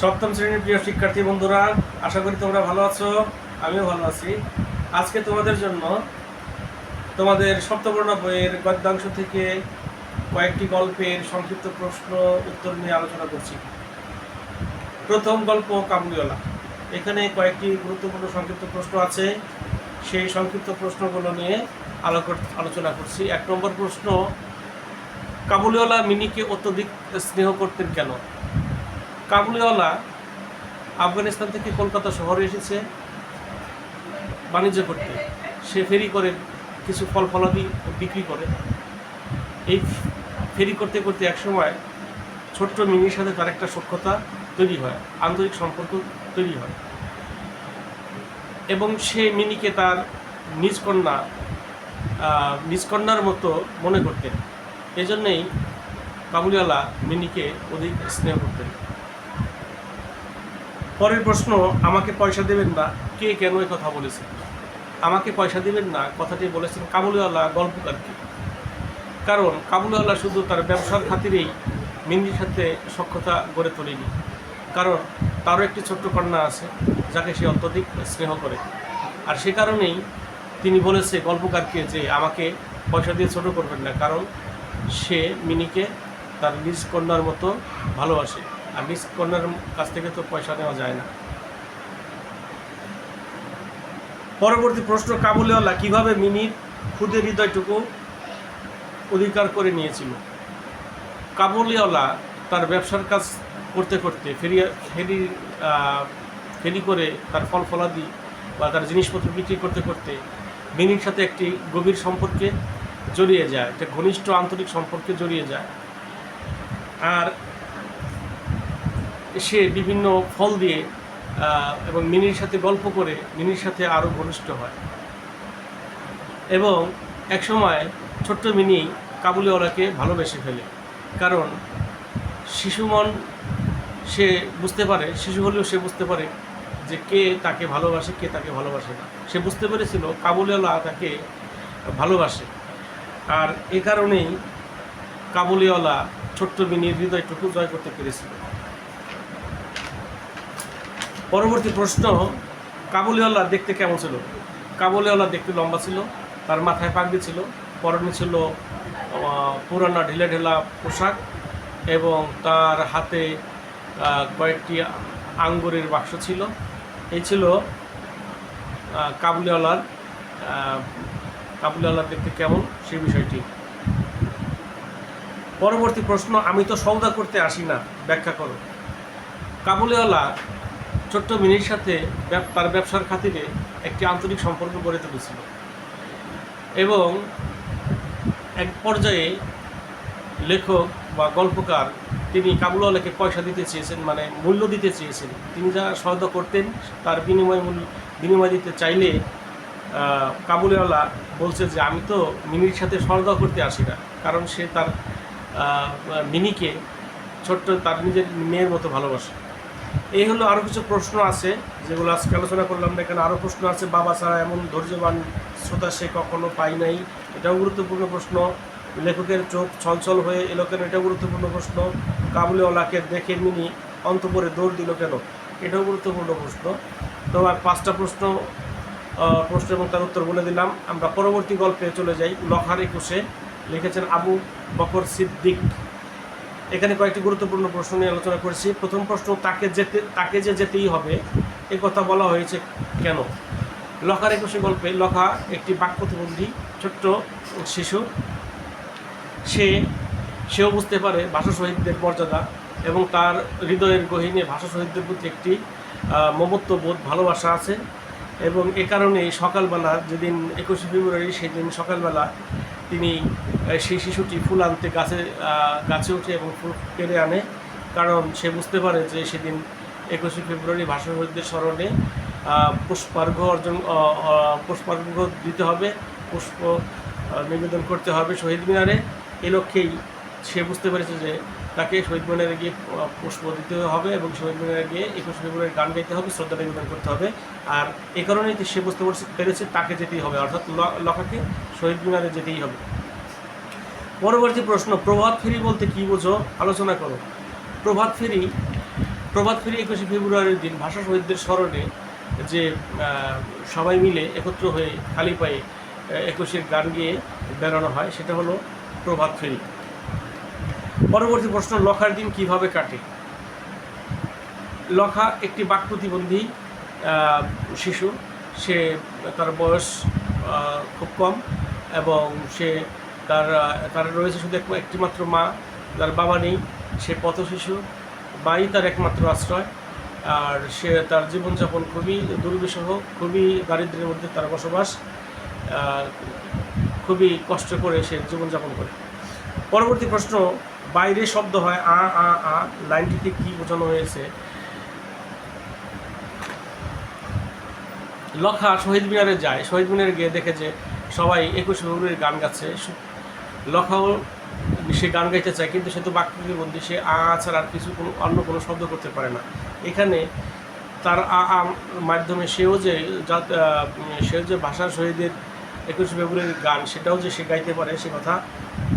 সপ্তম শ্রেণির প্রিয় শিক্ষার্থী বন্ধুরা, আশা করি তোমরা ভালো আছো, আমিও ভালো আছি। আজকে তোমাদের জন্য তোমাদের সপ্তবর্ণ বইয়ের গদ্যাংশ থেকে কয়েকটি গল্পের সংক্ষিপ্ত প্রশ্ন উত্তর নিয়ে আলোচনা করছি। প্রথম গল্প কাবুলিওয়ালা এখানে কয়েকটি গুরুত্বপূর্ণ সংক্ষিপ্ত প্রশ্ন আছে। সেই সংক্ষিপ্ত প্রশ্নগুলো নিয়ে আলোচনা করছি। এক নম্বর প্রশ্ন, কাবুলিওয়ালা মিনিকে অত্যধিক স্নেহ করতেন কেন? কাবুলিওয়ালা আফগানিস্তান থেকে কলকাতা শহরে এসেছে বাণিজ্য করতে। সে ফেরি করে, কিছু ফল ফলাদি বিক্রি করে। এই ফেরি করতে করতে একসময় ছোট্ট মিনির সাথে তার একটা সক্ষতা তৈরি হয়, আন্তরিক সম্পর্ক তৈরি হয়। এবং সে মিনিকে তার নিজ কন্যা নিজ কন্যার মতো মনে করতেন। এজন্যই কাবুলিওয়ালা মিনিকে অধিক স্নেহ করতেন। পরের প্রশ্ন, আমাকে পয়সা দেবেন না কে কেন এই কথা বলেছে? আমাকে পয়সা দেবেন না, কথাটি বলেছেন কাবুলিওয়ালা গল্পকারকে কারণ কাবুলিওয়ালা শুধু তার ব্যবসার খাতিরেই মিন্দির সাথে সক্ষতা গড়ে তোলেনি। কারণ তারও একটি ছোট্ট কন্যা আছে, যাকে সে অত্যধিক স্নেহ করে। আর সে কারণেই তিনি বলেছে গল্পকারকে যে আমাকে পয়সা দিয়ে ছোট করবেন না, কারণ সে মিনিকে তার নিজ কন্যার মতো ভালোবাসে। আর কন্যার কাছ থেকে তো পয়সা নেওয়া যায় না। পরবর্তী প্রশ্ন, কাবুলিওয়ালা কীভাবে মিনির ক্ষুদে হৃদয়টুকু অধিকার করে নিয়েছিল? কাবুলিওয়ালা তার ব্যবসার কাজ করতে করতে ফেরি ফেরি ফেরি করে তার ফল ফলাদি বা তার জিনিসপত্র বিক্রি করতে করতে মিনির সাথে একটি গভীর সম্পর্কে জড়িয়ে যায়, একটা ঘনিষ্ঠ আন্তরিক সম্পর্কে জড়িয়ে যায়। আর সে বিভিন্ন ফল দিয়ে এবং মিনির সাথে গল্প করে, মিনির সাথে আরও ঘনিষ্ঠ হয়। এবং একসময় ছোট্ট মিনি কাবুলিওয়ালাকে ভালোবেসে ফেলে। কারণ শিশু মন সে বুঝতে পারে, শিশু হলেও সে বুঝতে পারে যে কে তাকে ভালোবাসে, কে তাকে ভালোবাসে না। সে বুঝতে পেরেছিল কাবুলিওয়ালা তাকে ভালোবাসে। আর এ কারণেই কাবুলিওয়ালা ছোট্ট মিনির হৃদয়টুকু জয় করতে পেরেছিল। পরবর্তী প্রশ্ন কাবুলিওয়ালা দেখতে কেমন ছিল? কাবুলিওয়ালা দেখতে লম্বা ছিল, তার মাথায় পাগড়ি ছিল, পরনে ছিল পুরানো ঢিলা ঢেলা পোশাক এবং তার হাতে কয়েকটি আঙ্গুরের বাক্স ছিল। এই ছিল কাবুলিওয়ালার কাবুলিওয়ালা দেখতে কেমন সেই বিষয়টি। পরবর্তী প্রশ্ন, আমি তো সৌদা করতে আসি না, ব্যাখ্যা করো। কাবুলিওয়ালা ছোট্ট মিনির সাথে তার ব্যবসার খাতিরে একটি আন্তরিক সম্পর্ক গড়ে তুলেছিল। এবং এক পর্যায়ে লেখক বা গল্পকার তিনি কাবুলওয়ালাকে পয়সা দিতে চেয়েছেন মানে মূল্য দিতে চেয়েছেন। তিনি যা সহায়তা করতেন, তার বিনিময় মূল্য, বিনিময় দিতে চাইলে কাবুলিওয়ালা বলছে যে, আমি তো মিনির সাথে সহায়তা করতে আসি না। কারণ সে তার মিনিকে ছোট্ট, তার নিজের মেয়ের মতো ভালোবাসে। এই হলো আরও কিছু প্রশ্ন আছে, যেগুলো আজকে আলোচনা করলাম। না এখানে আরও প্রশ্ন আছে, বাবা ছাড়া এমন ধৈর্যবান শ্রোতা সে কখনো পাই নাই। এটাও গুরুত্বপূর্ণ প্রশ্ন। লেখকের চোখ ছলছল হয়ে এলো কেন? এটাও গুরুত্বপূর্ণ প্রশ্ন। কাবুলিওয়ালাকে দেখে মিনি অন্তপরে দৌড় দিল কেন? এটাও গুরুত্বপূর্ণ প্রশ্ন। তো আর পাঁচটা প্রশ্ন প্রশ্ন এবং তার উত্তর বলে দিলাম। আমরা পরবর্তী গল্পে চলে যাই। লখার একুশে লিখেছেন আবু বকর সিদ্দিক। এখানে কয়েকটি গুরুত্বপূর্ণ প্রশ্ন নিয়ে আলোচনা করেছি। প্রথম প্রশ্ন তাকে যেতে তাকে যে যেতেই হবে এ কথা বলা হয়েছে কেন? লখার একুশে গল্পে লখা একটি বাক প্রতিবন্ধী ছোট্ট শিশু। সে সেও বুঝতে পারে ভাষা শহীদদের মর্যাদা এবং তার হৃদয়ের গহিনে ভাষা শহীদদের প্রতি একটি আহ, মমত্ব বোধ ভালোবাসা আছে। এবং এ কারণে সকালবেলা যেদিন একুশে ফেব্রুয়ারি সেদিন সকালবেলা তিনি সেই শিশুটি ফুল আনতে গাছে গাছে ওঠে এবং ফুল কেড়ে আনে। কারণ সে বুঝতে পারে যে সেদিন একুশে ফেব্রুয়ারি ভাষা শহীদদের স্মরণে আহ, পুষ্পার্ঘ্য অর্জন আহ, দিতে হবে পুষ্প নিবেদন করতে হবে শহীদ মিনারে। এ লক্ষ্যেই সে বুঝতে পেরেছে যে তাকে শহীদ মিনারে গিয়ে পুষ্প দিতে হবে এবং শহীদ মিনারে গিয়ে একুশে ফেব্রুয়ারি গান গাইতে হবে শ্রদ্ধা নিবেদন করতে হবে। আর এই কারণেই সে বুঝতে পারছে- তাকে যেতেই হবে অর্থাৎ ল- লখাকে শহীদ মিনারে যেতেই হবে। পরবর্তী প্রশ্ন, প্রভাত ফেরি বলতে কি বোঝো? আলোচনা করো। প্রভাত ফেরি প্রভাত ফেরি একুশে ফেব্রুয়ারির দিন ভাষা শহীদদের স্মরণে যে সবাই মিলে একত্র হয়ে খালি পায়ে একুশের গান গিয়ে বেরোনো হয়, সেটা হলো প্রভাত ফেরি। পরবর্তী প্রশ্ন, লখার দিন কীভাবে কাটে? লখা একটি বাক প্রতিবন্ধী শিশু। সে, তার বয়স খুব কম। এবং সে তার তার রয়েছে শুধু এক- একটি মা তার বাবা নেই, সে পথ শিশু মাই তার একমাত্র আশ্রয়। আর সে তার জীবনযাপন খুবই দুর্বিষহ, খুবই দারিদ্র্যের মধ্যে তার বসবাস খুবই কষ্ট করে সে জীবনযাপন করে। পরবর্তী প্রশ্ন, বাইরে শব্দ হয় আ আ আ, লাইনটিতে কি বোঝানো হয়েছে? লখা শহীদ মিনারে যায়, শহীদ মিনারে গিয়ে দেখে যে সবাই একুশে ফেব্রুয়ারির গান গাচ্ছে। লখাও সে গান গাইতে চায়, কিন্তু সে তো বাক্যকে বন্দি সে আ ছাড়া আর কিছু কোনো, অন্য কোনো শব্দ করতে পারে না। এখানে তার আ মাধ্যমে সেও যে যা- সেও যে ভাষা শহীদের একুশে ফেব্রুয়ারির গান, সেটাও যে সে গাইতে পারে, সে কথা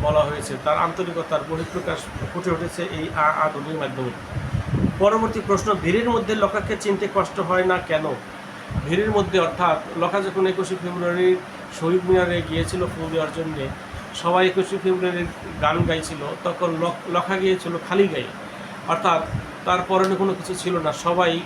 বলা হয়েছে। তার আন্তরিকতার বহিঃপ্রকাশ ফুটে উঠেছে এই আ আ ধ্বনির মাধ্যমে। পরবর্তী প্রশ্ন, ভিড়ের মধ্যে লকাকে চিনতে কষ্ট হয় না কেন? ভিড়ের মধ্যে অর্থাৎ লকা যখন একুশে ফেব্রুয়ারির শহীদ মিনারে গিয়েছিল ফুল দেওয়ার জন্যে। সবাই একুশে ফেব্রুয়ারির গান গাইছিল। তখন লখা গিয়েছিল খালি গায়ে। অর্থাৎ তার পরনে কোনো কিছু ছিল না। সবাই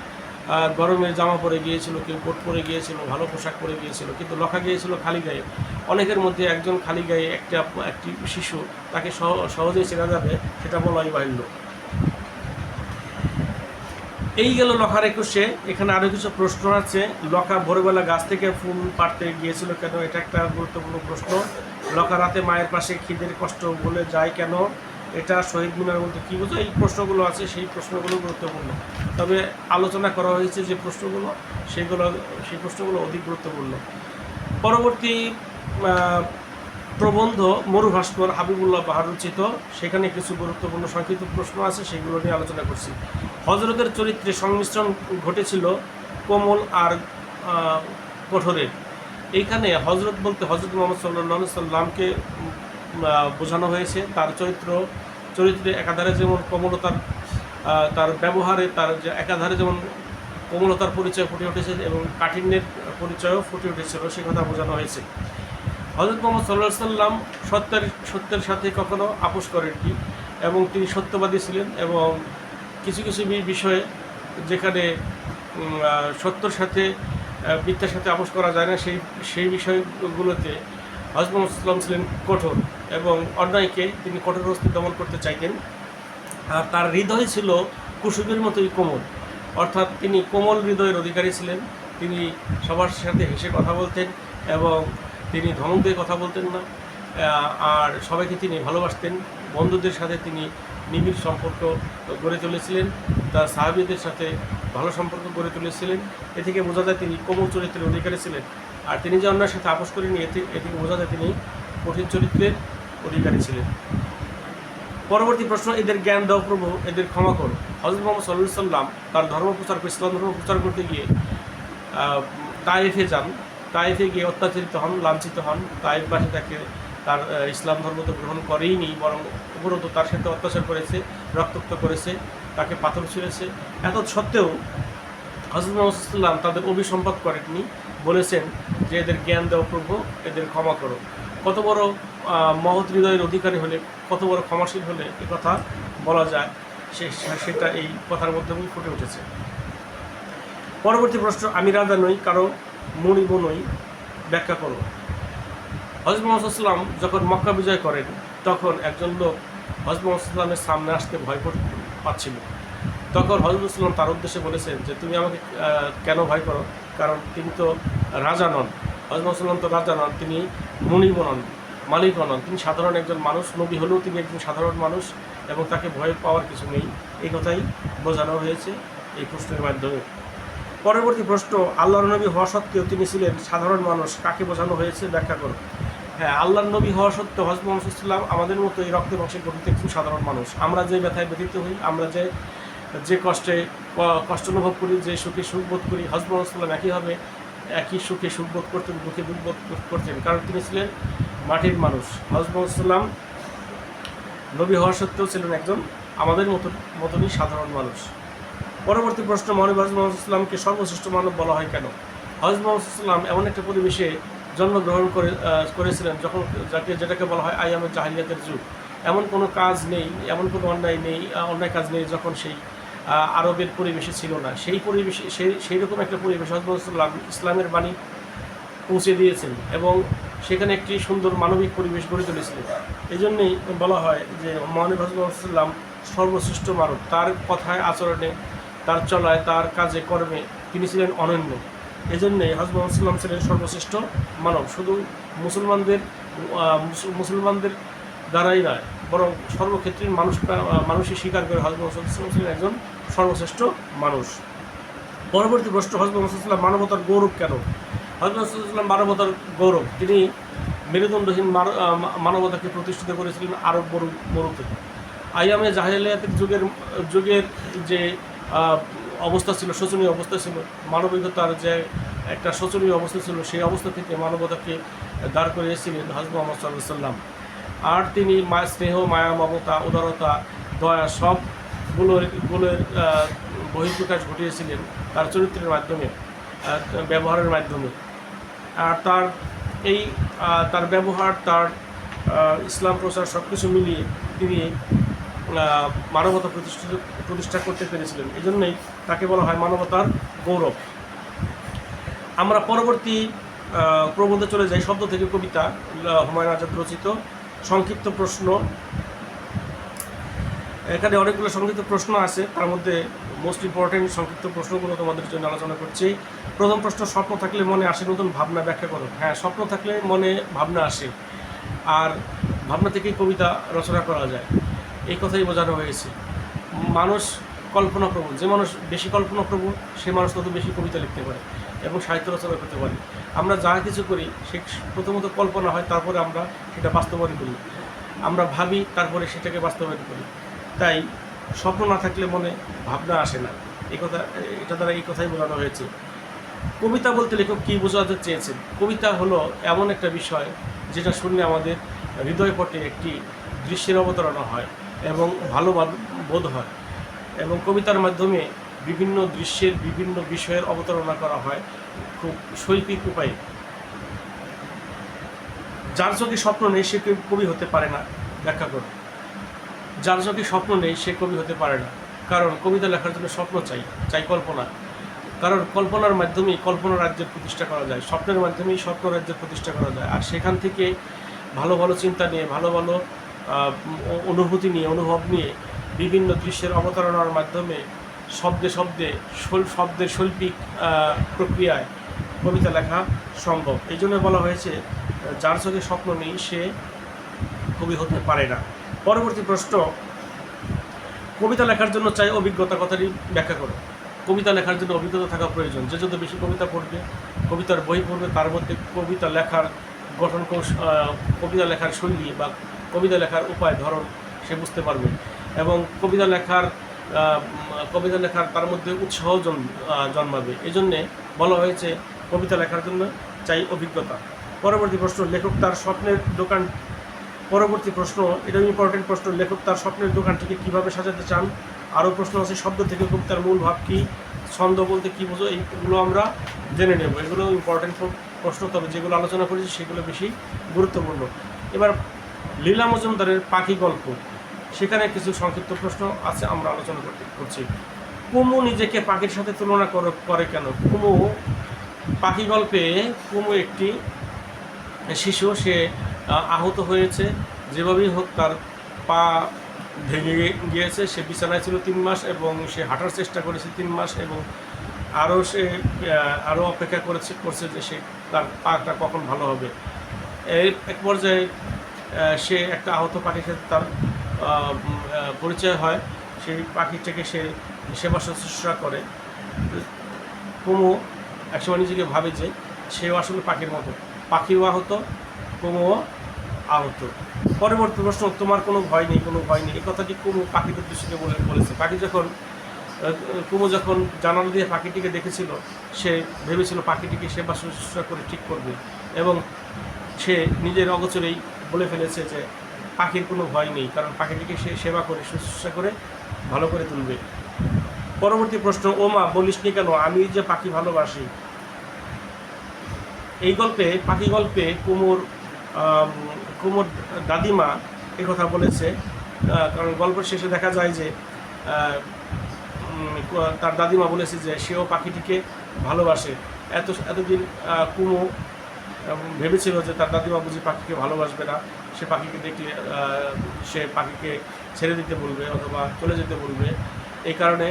গরমের জামা পরে গিয়েছিল, কেউ কোট পরে গিয়েছিল, ভালো পোশাক পরে গিয়েছিল, কিন্তু লখা গিয়েছিল খালি গায়ে। অনেকের মধ্যে একজন খালি গায়ে একটা, একটি শিশু তাকে সহ- সহজেই চেনা যাবে, সেটা বলাই বাহিল্য। এই গেল লখার একুশে। এখানে আরও কিছু প্রশ্ন আছে। লখা ভোরবেলা গাছ থেকে ফুল পাড়তে গিয়েছিল কেন? এটা একটা গুরুত্বপূর্ণ প্রশ্ন। লখা রাতে মায়ের পাশে খিদের কষ্ট বলে যায় কেন? এটা শহীদ মিনার মধ্যে কী বোঝো এই প্রশ্নগুলো আছে, সেই প্রশ্নগুলো গুরুত্বপূর্ণ। তবে আলোচনা করা হয়েছে যে প্রশ্নগুলো, সেগুলো, সেই প্রশ্নগুলো অধিক গুরুত্বপূর্ণ। পরবর্তী প্রবন্ধ মরুভাস্কর হাবিবুল্লাহ বাহার রচিত। সেখানে কিছু গুরুত্বপূর্ণ সংক্ষিপ্ত প্রশ্ন আছে, সেগুলো নিয়ে আলোচনা করছি। হজরতের চরিত্রে সংমিশ্রণ ঘটেছিল কোমল আর কঠোরের। এইখানে হজরত বলতে হজরত মোহাম্মদ সাল্লাহ সাল্লামকে বোঝানো হয়েছে তার চরিত্র, চরিত্রে একাধারে যেমন কোমলতার তার ব্যবহারে তার যে, একাধারে যেমন কোমলতার পরিচয় ফুটে উঠেছে এবং কাঠিন্যের পরিচয়ও ফুটে উঠেছিল, সে কথা বোঝানো হয়েছে। হজরত মোহাম্মদ সাল্লাহ সাল্লাম সত্যের সত্যের সাথে কখনো আপোষ করেননি এবং তিনি সত্যবাদী ছিলেন এবং কিছু কিছু বিষয়ে যেখানে সত্যর সাথে মিথ্যার সাথে আপোষ করা যায় না, সেই সেই বিষয়গুলোতে হজরত মোহাম্মদ সাল্লাম ছিলেন কঠোর এবং অন্যায়কে তিনি কঠোর হস্তে দমন করতে চাইতেন। আর তার হৃদয় ছিল কুসুমের মতোই কোমল। অর্থাৎ তিনি কোমল হৃদয়ের অধিকারী ছিলেন, তিনি সবার সাথে হেসে কথা বলতেন এবং তিনি ধমক দিয়ে কথা বলতেন না আর সবাইকে তিনি ভালোবাসতেন। বন্ধুদের সাথে তিনি নিবিড় সম্পর্ক গড়ে তুলেছিলেন, তার সাহাবিদের সাথে ভালো সম্পর্ক গড়ে তুলেছিলেন। এ থেকে বোঝা যায় তিনি কোমল চরিত্রের অধিকারী ছিলেন। আর তিনি যে অন্যের সাথে আপোষ করেনি এ থেকে বোঝা যায় তিনি কঠিন চরিত্রের অধিকারী ছিলেন। পরবর্তী প্রশ্ন, এদের জ্ঞান দাও প্রভু, এদের ক্ষমা করো। হজরত মোহাম্মদ সাল্লাহ সাল্লাম তার ধর্ম প্রচার ইসলাম ধর্ম প্রচার করতে গিয়ে তায়েফে যান। তায়েফে গিয়ে অত্যাচারিত হন, লাঞ্ছিত হন। তায়েফবাসী তাকে তার ইসলাম ধর্ম তো গ্রহণ করেই নি বরং উপরত তার সাথে অত্যাচার করেছে, রক্তাক্ত করেছে, তাকে পাথর ছুঁড়েছে। এত সত্ত্বেও হজরত সাল্লাম তাদের অভিসম্পাদ করেননি। বলেছেন যে এদের জ্ঞান দেওয়া প্রভু এদের ক্ষমা করো। কত বড় মহৎ হৃদয়ের অধিকারী হলে, কত বড় ক্ষমাশীল হলে এ কথা বলা যায়, সে সেটা এই কথার মাধ্যমেই ফুটে উঠেছে। পরবর্তী প্রশ্ন, আমি রাজা নই কারও মনিব নই, ব্যাখ্যা করো হজরত সাল্লাম যখন মক্কা বিজয় করেন, তখন একজন লোক হজরত মোহাম্মদ সাল্লামের সামনে আসতে ভয় কর- পাচ্ছিল। তখন হজরত সাল্লাম তার উদ্দেশ্যে বলেছেন যে, তুমি আমাকে কেন ভয় করো? কারণ তিনি তো রাজা নন। হজরত তো রাজা নন, তিনি মনিব নন, মালিক নন। তিনি সাধারণ একজন মানুষ, নবী হলেও তিনি একজন সাধারণ মানুষ এবং তাকে ভয় পাওয়ার কিছু নেই। এই কথাই বোঝানো হয়েছে এই প্রশ্নের মাধ্যমে। পরবর্তী প্রশ্ন, আল্লাহর নবী হওয়া সত্ত্বেও তিনি ছিলেন সাধারণ মানুষ, কাকে বোঝানো হয়েছে? ব্যাখ্যা করুন। হ্যাঁ আল্লাহর নবী হওয়া সত্ত্বেও হজরত মোহাম্মদ সাল্লাম আমাদের মতো এই রক্তে বংশে গঠিত একজন সাধারণ মানুষ। আমরা যে ব্যথায় ব্যথিত হই, আমরা যে যে কষ্টে কষ্ট অনুভব করি, যে সুখে সুখ বোধ করি হজরত মোহাম্মদ সাল্লাম একইভাবে একই সুখে সুখ বোধ করতেন, দুঃখে দুঃখ বোধ করতেন, কারণ তিনি ছিলেন মাটির মানুষ। হজরত মোহাম্মদ সাল্লাম নবী হওয়া সত্ত্বেও ছিলেন একজন আমাদের মতো, মতনই সাধারণ মানুষ। পরবর্তী প্রশ্ন, মহানবী হজরত মোহাম্মদ ইসলামকে সর্বশ্রেষ্ঠ মানব বলা হয় কেন? হজরত মোহাম্মদ ইসলাম এমন একটা পরিবেশে জন্মগ্রহণ করে করেছিলেন যখন যাকে, যেটাকে বলা হয় আয়ামের জাহিলিয়াতের যুগ। এমন কোনো কাজ নেই, এমন কোনো অন্যায় নেই অন্যায় কাজ নেই যখন সেই আরবের পরিবেশে ছিল না। সেই পরিবেশে, সেই সেই রকম একটা পরিবেশ হজরত মোহাম্মদ ইসলাম ইসলামের বাণী পৌঁছে দিয়েছেন এবং সেখানে একটি সুন্দর মানবিক পরিবেশ গড়ে তুলেছিলেন। এই জন্যেই বলা হয় যে মহানব মহানবী হজরতাম সর্বশ্রেষ্ঠ মানব। তার কথায়, আচরণে তার চলায়, তার কাজে, কর্মে তিনি ছিলেন অনন্য। এই জন্যে মোহাম্মদ ছিলেন সর্বশ্রেষ্ঠ মানব। শুধু মুসলমানদের মুসলমানদের দ্বারাই নয়, বরং সর্বক্ষেত্রে মানুষ মানুষই স্বীকার করে হজরত মোহাম্মদ ছিলেন একজন সর্বশ্রেষ্ঠ মানুষ। পরবর্তী প্রশ্ন হজরত মোহাম্মদ মানবতার গৌরব কেন? হজরত ইসলাম মানবতার গৌরব, তিনি মেরুদণ্ডহীন মানবতাকে প্রতিষ্ঠিত করেছিলেন আরব মরু, মরুতে। আইয়ামে জাহেলিয়াতের যুগের যুগের যে অবস্থা ছিল, শোচনীয় অবস্থা ছিল। মানবিকতার যে একটা শোচনীয় অবস্থা ছিল, সেই অবস্থা থেকে মানবতাকে দাঁড় করিয়েছিলেন হজরত মোহাম্মদ সাল্লাহ সাল্লাম আর তিনি মা- স্নেহ, মায়া মমতা, উদারতা, দয়া সবগুলোর গুলোর বহিঃপ্রকাশ ঘটিয়েছিলেন তার চরিত্রের মাধ্যমে ব্যবহারের মাধ্যমে। আর তার এই তার ব্যবহার, তার ইসলাম প্রচার সব কিছু মিলিয়ে তিনি মানবতা প্রতিষ্ঠিত, প্রতিষ্ঠা করতে পেরেছিলেন। এই জন্যই তাকে বলা হয় মানবতার গৌরব। আমরা পরবর্তী প্রবন্ধে চলে যাই। শব্দ থেকে কবিতা, হুমায়ুন আজাদ রচিত। সংক্ষিপ্ত প্রশ্ন। এখানে অনেকগুলো সংক্ষিপ্ত প্রশ্ন আছে। তার মধ্যে মোস্ট ইম্পর্টেন্ট সংক্ষিপ্ত প্রশ্নগুলো তোমাদের জন্য আলোচনা করছি। প্রথম প্রশ্ন, স্বপ্ন থাকলে মনে আসে, নতুন ভাবনা ব্যাখ্যা করো। হ্যাঁ স্বপ্ন থাকলে মনে ভাবনা আসে। আর ভাবনা থেকেই কবিতা রচনা করা যায়। এই কথাই বোঝানো হয়েছে। মানুষ কল্পনাপ্রবণ, যে মানুষ বেশি কল্পনাপ্রবণ, সে মানুষ তত বেশি কবিতা লিখতে পারে এবং সাহিত্য রচনা করতে পারে। আমরা যা কিছু করি, সে প্রথমত কল্পনা হয়, তারপরে আমরা সেটা বাস্তবায়ন করি। আমরা ভাবি, তারপরে সেটাকে বাস্তবায়ন করি। তাই স্বপ্ন না থাকলে মনে ভাবনা আসে না। এই কথা, এটা দ্বারা এই কথাই বোঝানো হয়েছে। কবিতা বলতে লেখক কী বোঝাতে চেয়েছেন? কবিতা হলো এমন একটা বিষয়, যেটা শুনলে আমাদের হৃদয় পটে একটি দৃশ্যের অবতারণা হয়। এবং ভালো বোধ হয়। এবং কবিতার মাধ্যমে বিভিন্ন দৃশ্যের বিভিন্ন বিষয়ের অবতারণা করা হয় খুব শৈল্পিক উপায়ে। যার চোখে স্বপ্ন নেই সে কবি হতে পারে না, ব্যাখ্যা করে যার চোখে স্বপ্ন নেই সে কবি হতে পারে না। কারণ কবিতা লেখার জন্য স্বপ্ন চাই চাই কল্পনা। কারণ কল্পনার মাধ্যমেই কল্পনা রাজ্যের প্রতিষ্ঠা করা যায়, স্বপ্নের মাধ্যমেই স্বপ্ন রাজ্যের প্রতিষ্ঠা করা যায়। আর সেখান থেকে ভালো ভালো চিন্তা নিয়ে ভালো ভালো অনুভূতি নিয়ে অনুভব নিয়ে বিভিন্ন দৃশ্যের অবতারণার মাধ্যমে শব্দে শব্দে শব্দের শৈল্পিক প্রক্রিয়ায় কবিতা লেখা সম্ভব। এই জন্য বলা হয়েছে যার চোখে স্বপ্ন নেই সে কবি হতে পারে না। পরবর্তী প্রশ্ন কবিতা লেখার জন্য চাই অভিজ্ঞতা কথাটি ব্যাখ্যা করো। কবিতা লেখার জন্য অভিজ্ঞতা থাকা প্রয়োজন। যে যত বেশি কবিতা পড়বে কবিতার বই পড়বে তার মধ্যে কবিতা লেখার গঠন কৌশ আহ, কবিতা লেখার শৈলী বা কবিতা লেখার উপায়, ধরন সে বুঝতে পারবে। এবং কবিতা লেখার কবিতা লেখার তার মধ্যে উৎসাহ জন্ম জন্মাবে। এই জন্যে বলা হয়েছে, কবিতা লেখার জন্য চাই অভিজ্ঞতা। পরবর্তী প্রশ্ন, লেখক তার স্বপ্নের দোকান, পরবর্তী প্রশ্ন, এটা ইম্পর্টেন্ট প্রশ্ন, লেখক তার স্বপ্নের দোকানটিকে কীভাবে সাজাতে চান? আরও প্রশ্ন আছে, শব্দ থেকে কবিতার মূল ভাব কী? ছন্দ বলতে কী বোঝো? এইগুলো আমরা জেনে নেব। এগুলো ইম্পর্টেন্ট প্রশ্ন, তবে যেগুলো আলোচনা করেছি সেগুলো বেশি গুরুত্বপূর্ণ। এবার লীলা মজুমদারের পাখি গল্প। সেখানে কিছু সংক্ষিপ্ত প্রশ্ন আছে, আমরা আলোচনা করতে করছি। কুমু নিজেকে পাখির সাথে তুলনা করে- করে কেন? কুমু পাখি গল্পে কুমু একটি শিশু, সে আহত হয়েছে। যেভাবেই হোক তার পা ভেঙে গিয়েছে। সে বিছানায় ছিল তিন মাস এবং সে হাঁটার চেষ্টা করেছে তিন মাস এবং আরও সে আরও অপেক্ষা করেছে করছে যে সে তার পাটা কখন ভালো হবে। এর এক পর্যায়ে সে একটা আহত পাখির সাথে তার পরিচয় হয়। সেই পাখিটাকে সে সেবা শুশ্রূষা করে। কুমু একসময় নিজেকে ভাবে যে সেও আসলে পাখির মতো। পাখিও আহত, কুমুও আহত। পরবর্তী প্রশ্ন, তোমার কোনো ভয় নেই, কোনো ভয় নেই। এই কথাটি কুমু পাখির উদ্দেশ্যে বলে, বলেছে? পাখি যখন কুমু যখন জানালা দিয়ে পাখিটিকে দেখেছিল, সে ভেবেছিল পাখিটিকে সেবা শুশ্রূষা করে ঠিক করবে। এবং সে নিজের অগোচরেই বলে ফেলেছে যে পাখির কোনো ভয় নেই, কারণ পাখিটিকে সে সেবা করে, শুশ্রূষা করে, ভালো করে তুলবে। পরবর্তী প্রশ্ন ও মা বলিস নি কেন? আমি যে পাখি ভালোবাসি। এই গল্পে, পাখি গল্পে কুমোর কুমোর দাদিমা এই কথা বলেছে কারণ গল্পের শেষে দেখা যায় যে তার দাদিমা বলেছে যে, সেও পাখিটিকে ভালোবাসে। এত, এতদিন কুমো ভেবেছিল যে তার দাদিমা বুঝি পাখিকে ভালোবাসবে না, সে পাখিকে দেখলে সে পাখিকে ছেড়ে দিতে বলবে অথবা চলে যেতে বলবে। এই কারণে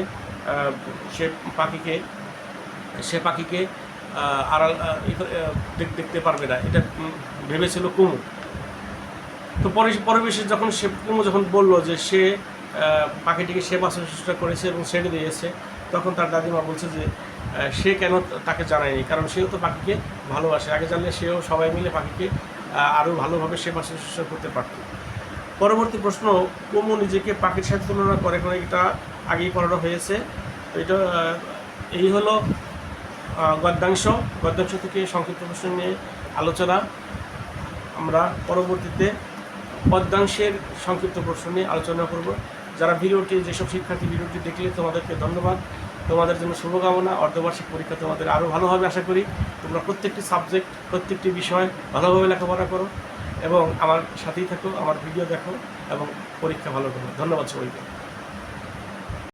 সে পাখিকে সে পাখিকে আড়াল দেখতে পারবে না। এটা ভেবেছিল কুমু। তো পরে পরিবেশে যখন সে, কুমু যখন বলল যে সে পাখিটিকে সে সেবা শুশ্রূষা করেছে এবং ছেড়ে দিয়েছে, তখন তার দাদিমা বলছে যে সে কেন তাকে জানায়নি? কারণ সেও তো পাখিকে ভালোবাসে। আগে জানলে সেও সবাই মিলে পাখিকে আরও ভালোভাবে সেবা শুশ্রূষা করতে পারত। পরবর্তী প্রশ্ন, কুমু নিজেকে পাখির সাথে তুলনা করে করে এটা আগেই পড়ানো হয়েছে। এটা এই হলো গদ্যাংশ। গদ্যাংশ থেকে সংক্ষিপ্ত প্রশ্ন নিয়ে আলোচনা। আমরা পরবর্তীতে পদ্যাংশের সংক্ষিপ্ত প্রশ্ন নিয়ে আলোচনা করব। যারা ভিডিওটি, যেসব শিক্ষার্থী ভিডিওটি দেখলে তোমাদেরকে ধন্যবাদ। তোমাদের জন্য শুভকামনা, অর্ধবার্ষিক পরীক্ষা তোমাদের আরও ভালোভাবে আশা করি। তোমরা প্রত্যেকটি সাবজেক্ট, প্রত্যেকটি বিষয় ভালোভাবে লেখাপড়া করো এবং আমার সাথেই থাকো, আমার ভিডিও দেখো এবং পরীক্ষা ভালো করো। ধন্যবাদ সবাইকে।